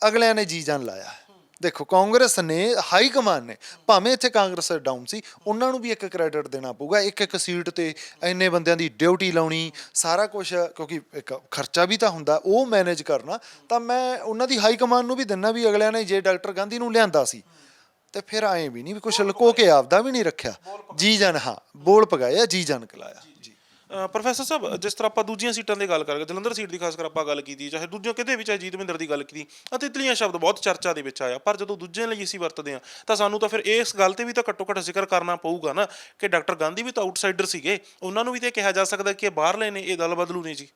ਅਗਲਿਆਂ ਨੇ ਜੀ ਜਾਨ ਲਾਇਆ। ਦੇਖੋ ਕਾਂਗਰਸ ਨੇ ਹਾਈ ਕਮਾਨ ਨੇ ਭਾਵੇਂ ਇੱਥੇ ਕਾਂਗਰਸ ਡਾਊਨ ਸੀ ਉਹਨਾਂ ਨੂੰ ਵੀ ਇੱਕ ਕ੍ਰੈਡਿਟ ਦੇਣਾ ਪਊਗਾ। ਇੱਕ ਇੱਕ ਸੀਟ ਤੇ ਇੰਨੇ ਬੰਦਿਆਂ ਦੀ ਡਿਊਟੀ ਲਾਉਣੀ ਸਾਰਾ ਕੁਝ ਕਿਉਂਕਿ ਇੱਕ ਖਰਚਾ ਵੀ ਤਾਂ ਹੁੰਦਾ ਉਹ ਮੈਨੇਜ ਕਰਨਾ ਤਾਂ ਮੈਂ ਉਹਨਾਂ ਦੀ ਹਾਈ ਕਮਾਨ ਨੂੰ ਵੀ ਦਿੰਨਾ ਵੀ ਅਗਲਿਆਂ ਨੇ ਜੇ ਡਾਕਟਰ ਗਾਂਧੀ ਨੂੰ ਲਿਆਂਦਾ ਸੀ। ਤੇ ਫਿਰ ਐਂ ਵੀ ਨਹੀਂ ਵੀ ਕੁਛ ਲੁਕੋ ਕੇ ਆਪਦਾ ਵੀ ਨਹੀਂ ਰੱਖਿਆ। ਜੀ ਜਾਨ ਹਾਂ ਬੋਲ ਪਗਾਇਆ ਜੀ ਜਾਨ ਕਲਾਇਆ। ਪ੍ਰੋਫੈਸਰ ਸਾਹਿਬ, ਜਿਸ ਤਰ੍ਹਾਂ ਆਪਾਂ ਦੂਜੀਆਂ ਸੀਟਾਂ ਦੀ ਗੱਲ ਕਰਾਂਗੇ, ਜਲੰਧਰ ਸੀਟ ਦੀ ਖਾਸ ਕਰ ਆਪਾਂ ਗੱਲ ਕੀਤੀ, ਚਾਹੇ ਦੂਜਿਆਂ ਕਿਤੇ ਵੀ, ਚਾਹੇ ਜੀਤਵਿੰਦਰ ਦੀ ਗੱਲ ਕੀਤੀ, ਅਤੇ ਇਤਲੀਆਂ ਸ਼ਬਦ ਬਹੁਤ ਚਰਚਾ ਦੇ ਵਿੱਚ ਆਇਆ, ਪਰ ਜਦੋਂ ਦੂਜਿਆਂ ਲਈ ਅਸੀਂ ਵਰਤਦੇ ਹਾਂ, ਤਾਂ ਸਾਨੂੰ ਤਾਂ ਫਿਰ ਇਸ ਗੱਲ ਤੇ ਵੀ ਤਾਂ ਘੱਟੋ ਘੱਟ ਜ਼ਿਕਰ ਕਰਨਾ ਪਊਗਾ ਨਾ, ਕਿ ਡਾਕਟਰ ਗਾਂਧੀ ਵੀ ਤਾਂ ਆਊਟਸਾਈਡਰ ਸੀਗੇ, ਉਹਨਾਂ ਨੂੰ ਵੀ ਤੇ ਕਿਹਾ ਜਾ ਸਕਦਾ ਕਿ ਇਹ ਬਾਹਰਲੇ ਨੇ, ਇਹ ਦਲ ਬਦਲੂ ਨਹੀਂ ਜੀ।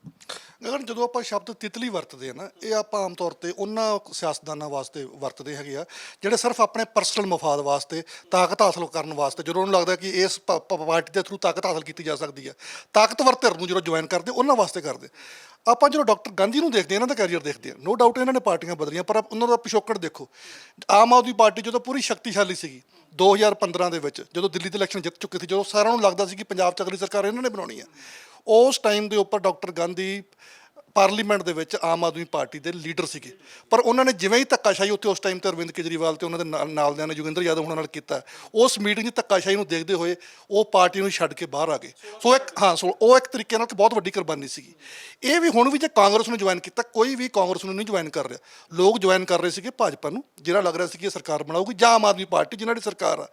ਗਗਨ ਜਦੋਂ ਆਪਾਂ ਸ਼ਬਦ ਤਿਤਲੀ ਵਰਤਦੇ ਆ ਨਾ, ਇਹ ਆਪਾਂ ਆਮ ਤੌਰ ਤੇ ਉਹਨਾਂ ਸਿਆਸਤਦਾਨਾਂ ਵਾਸਤੇ ਵਰਤਦੇ ਹੈਗੇ ਆ, ਜਿਹੜੇ ਸਿਰਫ ਆਪਣੇ ਪਰਸਨਲ ਮਫਾਦ ਵਾਸਤੇ, ਤਾਕਤ ਹਾਸਲ ਕਰਨ ਵਾਸਤੇ, ਜਦੋਂ ਉਹਨੂੰ ਲੱਗਦਾ ਕਿ ਇਸ ਪ- ਪਾਰਟੀ ਦੇ ਥਰੂ ਤਾਕਤ ਹਾਸਲ ਕੀਤੀ ਜਾ ਸਕਦੀ ਹੈ ਤਾਕਤਵਰ ਧਿਰ ਨੂੰ ਜਦੋਂ ਜੁਆਇਨ ਕਰਦੇ, ਉਹਨਾਂ ਵਾਸਤੇ ਕਰਦੇ। ਆਪਾਂ ਜਦੋਂ ਡਾਕਟਰ ਗਾਂਧੀ ਨੂੰ ਦੇਖਦੇ ਹਾਂ, ਇਹਨਾਂ ਦਾ ਕੈਰੀਅਰ ਦੇਖਦੇ ਹਾਂ ਨੋ ਡਾਊਟ ਇਹਨਾਂ ਨੇ ਪਾਰਟੀਆਂ ਬਦਲੀਆਂ, ਪਰ ਉਹਨਾਂ ਦਾ ਪਿਛੋਕੜ ਦੇਖੋ। ਆਮ ਆਦਮੀ ਪਾਰਟੀ ਜਦੋਂ ਪੂਰੀ ਸ਼ਕਤੀਸ਼ਾਲੀ ਸੀਗੀ 2015 ਦੇ ਵਿੱਚ, ਜਦੋਂ ਦਿੱਲੀ ਦੇ ਇਲੈਕਸ਼ਨ ਜਿੱਤ ਚੁੱਕੀ ਸੀ, ਜਦੋਂ ਸਾਰਿਆਂ ਨੂੰ ਲੱਗਦਾ ਸੀ ਕਿ ਪੰਜਾਬ 'ਚ ਅਗਲੀ ਸਰਕਾਰ ਇਹਨਾਂ ਨੇ ਬਣਾਉਣੀ ਆ ਉਸ ਟਾਈਮ ਦੇ ਉੱਪਰ ਡਾਕਟਰ ਗਾਂਧੀ ਪਾਰਲੀਮੈਂਟ ਦੇ ਵਿੱਚ ਆਮ ਆਦਮੀ ਪਾਰਟੀ ਦੇ ਲੀਡਰ ਸੀਗੇ। ਪਰ ਉਹਨਾਂ ਨੇ ਜਿਵੇਂ ਹੀ ਧੱਕਾਸ਼ਾਹੀ ਉੱਥੇ ਉਸ ਟਾਈਮ ਤੇ ਅਰਵਿੰਦ ਕੇਜਰੀਵਾਲ ਤੇ ਉਹਨਾਂ ਦੇ ਨਾਲ- ਨਾਲਦਿਆਂ ਨੇ ਜੋਗਿੰਦਰ ਯਾਦਵ ਉਹਨਾਂ ਨਾਲ ਕੀਤਾ। ਉਸ ਮੀਟਿੰਗ 'ਚ ਧੱਕਾਸ਼ਾਹੀ ਨੂੰ ਦੇਖਦੇ ਹੋਏ ਉਹ ਪਾਰਟੀ ਨੂੰ ਛੱਡ ਕੇ ਬਾਹਰ ਆ ਗਏ। ਸੋ ਇੱਕ, ਹਾਂ, ਸੋ ਉਹ ਇੱਕ ਤਰੀਕੇ ਨਾਲ ਇੱਕ ਬਹੁਤ ਵੱਡੀ ਕੁਰਬਾਨੀ ਸੀਗੀ। ਇਹ ਵੀ ਹੁਣ ਵੀ ਜੇ ਕਾਂਗਰਸ ਨੂੰ ਜੁਆਇਨ ਕੀਤਾ, ਕੋਈ ਵੀ ਕਾਂਗਰਸ ਨੂੰ ਨਹੀਂ ਜੁਆਇਨ ਕਰ ਰਿਹਾ। ਲੋਕ ਜੁਆਇਨ ਕਰ ਰਹੇ ਸੀਗੇ ਭਾਜਪਾ ਨੂੰ, ਜਿਹੜਾ ਲੱਗ ਰਿਹਾ ਸੀ ਕਿ ਇਹ ਸਰਕਾਰ ਬਣਾਊਗੀ ਜਾਂ ਆਮ ਆਦਮੀ ਪਾਰਟੀ, ਜਿਨ੍ਹਾਂ ਦੀ ਸਰਕਾਰ ਆ।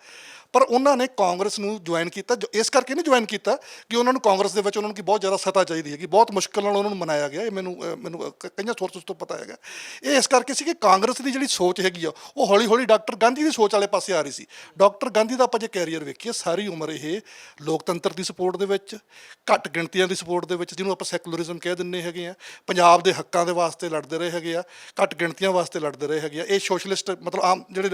ਪਰ ਉਹਨਾਂ ਨੇ ਕਾਂਗਰਸ ਨੂੰ ਜੁਆਇਨ ਕੀਤਾ, ਜੋ- ਇਸ ਕਰਕੇ ਨਹੀਂ ਜੁਆਇਨ ਕੀਤਾ ਕਿ ਉਹਨਾਂ ਨੂੰ ਕਾਂਗਰਸ ਦੇ ਵਿੱਚ ਉਹਨਾਂ ਨੂੰ ਕੀ ਬਹੁਤ ਜ਼ਿਆਦਾ ਸਤਾ ਚਾਹੀਦੀ ਹੈਗੀ, ਬਹੁਤ ਮੁਸ਼ਕਲ ਨਾਲ ਉਹਨਾਂ ਨੂੰ ਮਨਾਇਆ ਗਿਆ, ਇਹ ਮੈਨੂੰ ਮੈਨੂੰ ਕ- ਕਈਆਂ ਸੋਰਸਸ ਤੋਂ ਪਤਾ ਹੈਗਾ। ਇਹ ਇਸ ਕਰਕੇ ਸੀ ਕਿ ਕਾਂਗਰਸ ਦੀ ਜਿਹੜੀ ਸੋਚ ਹੈਗੀ ਆ, ਉਹ ਹੌਲੀ ਹੌਲੀ ਡਾਕਟਰ ਗਾਂਧੀ ਦੀ ਸੋਚ ਵਾਲੇ ਪਾਸੇ ਆ ਰਹੀ ਸੀ। ਡਾਕਟਰ ਗਾਂਧੀ ਦਾ ਆਪਾਂ ਜੇ ਕੈਰੀਅਰ ਵੇਖੀਏ, ਸਾਰੀ ਉਮਰ ਇਹ ਲੋਕਤੰਤਰ ਦੀ ਸਪੋਰਟ ਦੇ ਵਿੱਚ, ਘੱਟ ਗਿਣਤੀਆਂ ਦੀ ਸਪੋਰਟ ਦੇ ਵਿੱਚ, ਜਿਹਨੂੰ ਆਪਾਂ ਸੈਕੂਲਰਿਜ਼ਮ ਕਹਿ ਦਿੰਨੇ ਹੈਗੇ ਆ, ਪੰਜਾਬ ਦੇ ਹੱਕਾਂ ਦੇ ਵਾਸਤੇ ਲੜਦੇ ਰਹੇ ਹੈਗੇ ਆ, ਘੱਟ ਗਿਣਤੀਆਂ ਵਾਸਤੇ ਲੜਦੇ ਰਹੇ ਹੈਗੇ ਆ, ਇਹ ਸੋਸ਼ਲਿਸਟ ਮਤਲਬ ਆਮ ਜਿਹੜੇ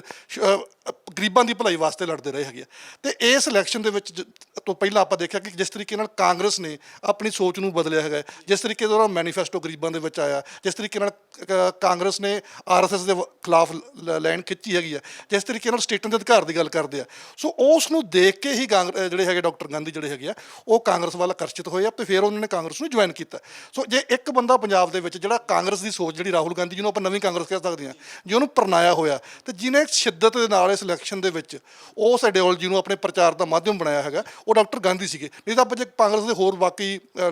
ਗਰੀਬਾਂ ਦੀ ਭਲਾਈ ਵਾਸਤੇ ਲੜਦੇ ਰਹੇ ਹੈਗੇ ਆ। ਤੇ ਇਸ ਇਲੈਕਸ਼ਨ ਦੇ ਵਿੱਚ ਤੋਂ ਪਹਿਲਾਂ ਆਪਾਂ ਦੇਖਿਆ ਕਿ ਜਿਸ ਤਰੀਕੇ ਨਾਲ ਕਾਂਗਰਸ ਨੇ ਆਪਣੀ ਸੋਚ ਨੂੰ ਬਦਲਿਆ ਹੈਗਾ ਜਿਸ ਤਰੀਕੇ ਦਾ ਮੈਨੀਫੈਸਟੋ ਗਰੀਬਾਂ ਦੇ ਵਿੱਚ ਆਇਆ, ਜਿਸ ਤਰੀਕੇ ਨਾਲ ਕ- ਕਾਂਗਰਸ ਨੇ ਆਰਐਸਐਸ ਦੇ ਖਿਲਾਫ ਲ- ਲਾਈਨ ਖਿੱਚੀ ਹੈਗੀ ਆ। ਜਿਸ ਤਰੀਕੇ ਨਾਲ ਸਟੇਟਾਂ ਦੇ ਅਧਿਕਾਰ ਦੀ ਗੱਲ ਕਰਦੇ ਆ। ਸੋ ਉਸ ਨੂੰ ਦੇਖ ਕੇ ਹੀ ਕਾਂਗਰ- ਜਿਹੜੇ ਹੈਗੇ ਡਾਕਟਰ ਗਾਂਧੀ ਜਿਹੜੇ ਹੈਗੇ ਆ, ਉਹ ਕਾਂਗਰਸ ਵੱਲ ਆਕਰਸ਼ਿਤ ਹੋਏ ਆ ਤੇ ਫਿਰ ਉਹਨਾਂ ਨੇ ਕਾਂਗਰਸ ਨੂੰ ਜੁਆਇਨ ਕੀਤਾ। ਸੋ ਜੇ ਇੱਕ ਬੰਦਾ ਪੰਜਾਬ ਦੇ ਵਿੱਚ ਜਿਹੜਾ ਕਾਂਗਰਸ ਦੀ ਸੋਚ ਜਿਹੜੀ ਰਾਹੁਲ ਗਾਂਧੀ ਜਿਹਨੂੰ ਆਪਾਂ ਨਵੀਂ ਕਾਂਗਰਸ ਕਹਿ ਸਕਦੇ ਹਾਂ, ਜੇ ਉਹਨੂੰ ਪਰਨਾਇਆ ਹੋਇਆ, ਤੇ ਜਿਹਨੇ ਸ਼ਿੱਦਤ ਦੇ ਨਾਲ ਇਸ ਇਲੈਕਸ਼ਨ ਦੇ ਵਿੱਚ ਉਸ ਆਈਡੀਓਲੋਜੀ ਨੂੰ ਆਪਣੇ ਪ੍ਰਚਾਰ ਦਾ ਮਾਧਿਅਮ ਬਣਾਇਆ ਹੈਗਾ ਉਹ ਡਾਕਟਰ ਗਾਂਧੀ ਸੀਗੇ। ਨਹੀਂ ਤਾਂ ਆਪਾਂ ਜੇ ਕਾਂਗਰਸ ਦੇ ਹੋਰ ਬਾਕੀ ਅ,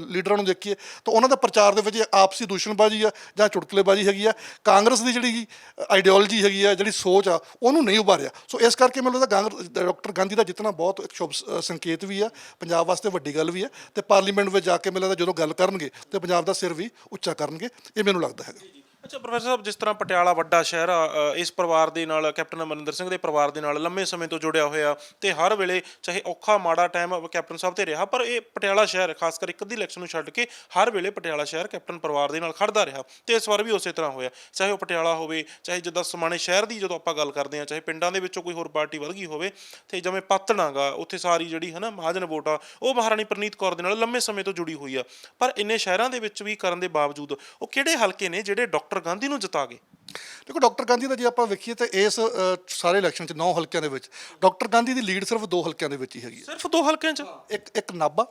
ਲੀਡਰਾਂ ਨੂੰ ਦੇਖੀਏ ਤਾਂ ਉਹਨਾਂ ਦਾ ਪ੍ਰਚਾਰ ਦੇ ਵਿੱਚ ਆਪਸੀ ਦੂਸ਼ਣਬਾਜ਼ੀ ਆ ਜਾਂ ਚੁਟਕਲੇਬਾਜ਼ੀ ਹੈਗੀ ਆ। ਕਾਂਗਰਸ ਦੀ ਜਿਹੜੀ ਆਈਡੀਓਲੋਜੀ ਹੈਗੀ ਆ ਜਿਹੜੀ ਸੋਚ ਆ ਉਹਨੂੰ ਨਹੀਂ ਉਭਾਰਿਆ। ਸੋ ਇਸ ਕਰਕੇ ਮੈਨੂੰ ਲੱਗਦਾ ਕਾਂਗਰਸ ਡਾਕਟਰ ਗਾਂਧੀ ਦਾ ਜਿੱਤਣਾ ਬਹੁਤ ਇੱਕ ਸ਼ੁਭ ਸੰਕੇਤ ਵੀ ਆ ਪੰਜਾਬ ਵਾਸਤੇ ਵੱਡੀ ਗੱਲ ਵੀ ਆ ਤੇ ਪਾਰਲੀਮੈਂਟ ਵਿੱਚ ਜਾ ਕੇ ਮੈਨੂੰ ਲੱਗਦਾ ਜਦੋਂ ਗੱਲ ਕਰਨਗੇ ਤੇ ਪੰਜਾਬ ਦਾ ਸਿਰ ਵੀ ਉੱਚਾ ਕਰਨਗੇ ਇਹ ਮੈਨੂੰ ਲੱਗਦਾ ਹੈਗਾ। ਅੱਛਾ ਪ੍ਰੋਫੈਸਰ ਸਾਹਿਬ ਜਿਸ ਤਰ੍ਹਾਂ ਪਟਿਆਲਾ ਵੱਡਾ ਸ਼ਹਿਰ ਆ ਅ, ਇਸ ਪਰਿਵਾਰ ਦੇ ਨਾਲ ਕੈਪਟਨ ਅਮਰਿੰਦਰ ਸਿੰਘ ਦੇ ਪਰਿਵਾਰ ਦੇ ਨਾਲ ਲੰਮੇ ਸਮੇਂ ਤੋਂ ਜੁੜਿਆ ਹੋਇਆ ਤੇ ਹਰ ਵੇਲੇ ਚਾਹੇ ਔਖਾ ਮਾੜਾ ਟਾਈਮ ਕੈਪਟਨ ਸਾਹਿਬ ਤੇ ਰਿਹਾ ਪਰ ਇਹ ਪਟਿਆਲਾ ਸ਼ਹਿਰ ਖਾਸ ਕਰ ਇੱਕ ਅੱਧੀ ਇਲੈਕਸ਼ਨ ਨੂੰ ਛੱਡ ਕੇ ਹਰ ਵੇਲੇ ਪਟਿਆਲਾ ਸ਼ਹਿਰ ਕੈਪਟਨ ਪਰਿਵਾਰ ਦੇ ਨਾਲ ਖੜਦਾ ਰਿਹਾ ਤੇ ਇਸ ਵਾਰ ਵੀ ਉਸੇ ਤਰ੍ਹਾਂ ਹੋਇਆ। ਚਾਹੇ ਉਹ ਪਟਿਆਲਾ ਹੋਵੇ ਚਾਹੇ ਜਿੱਦਾਂ ਸਮਾਣੇ ਸ਼ਹਿਰ ਦੀ ਜਦੋਂ ਆਪਾਂ ਗੱਲ ਕਰਦੇ ਹਾਂ ਚਾਹੇ ਪਿੰਡਾਂ ਦੇ ਵਿੱਚੋਂ ਕੋਈ ਹੋਰ ਪਾਰਟੀ ਵਧ ਗਈ ਹੋਵੇ ਤੇ ਜਿਵੇਂ ਪਾਤਣਾਗਾ ਉੱਥੇ ਸਾਰੀ ਜਿਹੜੀ ਹੈ ਨਾ ਮਹਾਜਨ ਵੋਟ ਆ ਉਹ ਮਹਾਰਾਣੀ ਪ੍ਰਨੀਤ ਕੌਰ ਦੇ ਨਾਲ ਲੰਮੇ ਸਮੇਂ ਤੋਂ ਜੁੜੀ ਹੋਈ ਆ। ਪਰ ਇੰਨੇ ਸ਼ਹਿਰਾਂ ਦੇ ਵਿੱਚ ਵੀ ਕਰਨ ਦੇ ਬਾਵਜੂਦ ਉਹ ਕਿਹੜੇ ਹਲਕੇ ਨੇ ਜਿਹੜੇ ਡਾਕਟਰ ਗਾਂਧੀ ਨੂੰ ਜਿਤਾ ਗਏ। ਦੇਖੋ ਡਾਕਟਰ ਗਾਂਧੀ ਦਾ ਜੇ ਆਪਾਂ ਵੇਖੀਏ ਤਾਂ ਇਸ ਸਾਰੇ ਇਲੈਕਸ਼ਨ 'ਚ 9 ਹਲਕਿਆਂ ਦੇ ਵਿੱਚ ਡਾਕਟਰ ਗਾਂਧੀ ਦੀ ਲੀਡ ਸਿਰਫ ਦੋ ਹਲਕਿਆਂ ਦੇ ਵਿੱਚ ਹੀ ਹੈਗੀ ਹੈ। ਸਿਰਫ ਦੋ ਹਲਕਿਆਂ 'ਚ? ਇੱਕ ਇੱਕ ਨਾਭਾ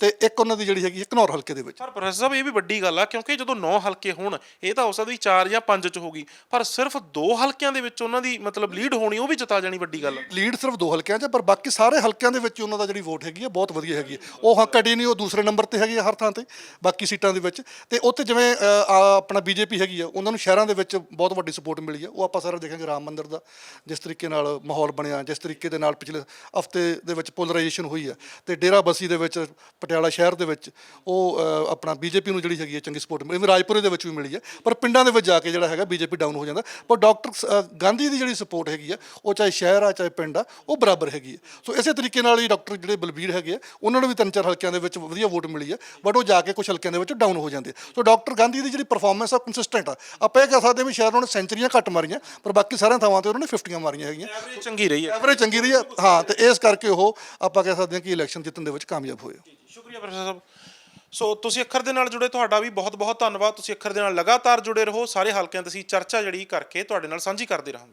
ਤੇ ਇੱਕ ਉਹਨਾਂ ਦੀ ਜਿਹੜੀ ਹੈਗੀ ਹੈ ਘਨੌਰ ਹਲਕੇ ਦੇ ਵਿੱਚ। ਪਰ ਪ੍ਰੋਫੈਸਰ ਸਾਹਿਬ ਇਹ ਵੀ ਵੱਡੀ ਗੱਲ ਆ ਕਿਉਂਕਿ ਜਦੋਂ 9 ਹਲਕੇ ਹੋਣ ਇਹ ਤਾਂ ਹੋ ਸਕਦਾ 4 ਜਾਂ 5 ਚ ਹੋਗੀ ਪਰ ਸਿਰਫ ਦੋ ਹਲਕਿਆਂ ਦੇ ਵਿੱਚ ਉਹਨਾਂ ਦੀ ਮਤਲਬ ਲੀਡ ਹੋਣੀ ਉਹ ਵੀ ਜਿਤਾ ਜਾਣੀ ਵੱਡੀ ਗੱਲ ਆ। ਲੀਡ ਸਿਰਫ ਦੋ ਹਲਕਿਆਂ 'ਚ ਹੈ, ਪਰ ਬਾਕੀ ਸਾਰੇ ਹਲਕਿਆਂ ਦੇ ਵਿੱਚ ਉਹਨਾਂ ਦਾ ਜਿਹੜੀ ਵੋਟ ਹੈਗੀ ਹੈ ਬਹੁਤ ਵਧੀਆ ਹੈਗੀ ਹੈ ਉਹ ਹਾਂ ਉਹ ਦੂਸਰੇ ਨੰਬਰ ਤੇ ਹੈਗੀ ਹੈ ਹਰ ਥਾਂ ਤੇ ਬਾਕੀ ਸੀਟਾਂ ਦੇ ਵਿੱਚ। ਤੇ ਉੱਥੇ ਜਿਵੇਂ ਅ, ਆ ਆਪਣਾ ਬੀਜੇਪੀ ਹੈਗੀ ਆ ਉਹਨਾਂ ਨੂੰ ਸ਼ਹਿਰਾਂ ਦੇ ਵਿੱਚ ਬਹੁਤ ਵੱਡੀ ਸਪੋਰਟ ਮਿਲੀ ਹੈ ਉਹ ਆਪਾਂ ਸਾਰਾ ਦੇਖਾਂਗੇ ਰਾਮ ਮੰਦਿਰ ਦਾ ਜਿਸ ਤਰੀਕੇ ਨਾਲ ਮਾਹੌਲ ਬਣਿਆ ਜਿਸ ਤਰੀਕੇ ਦੇ ਨਾਲ ਪਿਛਲੇ ਹਫ਼ਤੇ ਦੇ ਵਿੱਚ ਪੋਲਰਾਈਜੇਸ਼ਨ ਹੋਈ ਹੈ ਤੇ ਡੇਰਾ ਬਸੀ ਦੇ ਵਿੱਚ ਪਟਿਆਲਾ ਸ਼ਹਿਰ ਦੇ ਵਿੱਚ ਉਹ ਆਪਣਾ ਬੀਜੇਪੀ ਨੂੰ ਜਿਹੜੀ ਹੈਗੀ ਹੈ ਚੰਗੀ ਸਪੋਰਟ ਮਿਲੀ। ਰਾਜਪੁਰੇ ਦੇ ਵਿੱਚ ਵੀ ਮਿਲੀ ਹੈ ਪਰ ਪਿੰਡਾਂ ਦੇ ਵਿੱਚ ਜਾ ਕੇ ਜਿਹੜਾ ਹੈਗਾ ਬੀਜੇਪੀ ਡਾਊਨ ਹੋ ਜਾਂਦਾ। ਪਰ ਡਾਕਟਰ ਗਾਂਧੀ ਦੀ ਜਿਹੜੀ ਸਪੋਰਟ ਹੈਗੀ ਆ ਉਹ ਚਾਹੇ ਸ਼ਹਿਰ ਆ ਚਾਹੇ ਪਿੰਡ ਆ ਉਹ ਬਰਾਬਰ ਹੈਗੀ ਹੈ। ਸੋ ਇਸੇ ਤਰੀਕੇ ਨਾਲ ਹੀ ਡਾਕਟਰ ਜਿਹੜੇ ਬਲਬੀਰ ਹੈਗੇ ਆ ਉਹਨਾਂ ਨੂੰ ਵੀ ਤਿੰਨ ਚਾਰ ਹਲਕਿਆਂ ਦੇ ਵਿੱਚ ਵਧੀਆ ਵੋਟ ਮਿਲੀ ਹੈ ਬਟ ਉਹ ਜਾ ਕੇ ਕੁਝ ਹਲਕਿਆਂ ਦੇ ਵਿੱਚ ਡਾਊਨ ਹੋ ਜਾਂਦੇ ਆ। ਸੋ ਡਾਕਟਰ ਗਾਂਧੀ ਦੀ ਜਿਹੜੀ ਪਰਫਾਰਮੈਂਸ ਆ ਕੰਸਿਸਟੈਂਟ ਆ। ਆਪਾਂ ਇਹ ਕਹਿ ਸਕਦੇ ਹਾਂ ਵੀ ਸ਼ਾਇਦ ਉਹਨਾਂ ਨੇ ਸੈਂਚਰੀਆਂ ਘੱਟ ਮਾਰੀਆਂ ਪਰ ਬਾਕੀ ਸਾਰੀਆਂ ਥਾਵਾਂ ਤੇ ਉਹਨਾਂ ਨੇ 50 ਮਾਰੀਆਂ ਹੈਗੀਆਂ। ਐਵਰੇਜ ਚੰਗੀ ਰਹੀ ਹੈ। ਐਵਰੇਜ ਚੰਗੀ ਰਹੀ ਆ ਹਾਂ ਤੇ ਇਸ ਕਰਕੇ ਉਹ ਆਪਾਂ ਕਹਿ ਸਕਦੇ ਹਾਂ ਕਿ ਇਲੈਕਸ਼ਨ ਜਿੱਤਣ ਦੇ ਵਿੱਚ ਕਾਮਯਾਬ ਹੋਏ ਸ਼ੁਕਰੀਆ ਪ੍ਰੋਫੈਸਰ ਸਾਹਿਬ। ਸੋ ਤੁਸੀਂ ਅੱਖਰ ਦੇ ਨਾਲ ਜੁੜੇ, ਤੁਹਾਡਾ ਵੀ ਬਹੁਤ ਬਹੁਤ ਧੰਨਵਾਦ। ਤੁਸੀਂ ਅੱਖਰ ਦੇ ਨਾਲ ਲਗਾਤਾਰ ਜੁੜੇ ਰਹੋ। ਸਾਰੇ ਹਲਕਿਆਂ ਤੇ ਅਸੀਂ ਚਰਚਾ ਜਿਹੜੀ ਕਰਕੇ ਤੁਹਾਡੇ ਨਾਲ ਸਾਂਝੀ ਕਰਦੇ ਰਹਾਂਗੇ।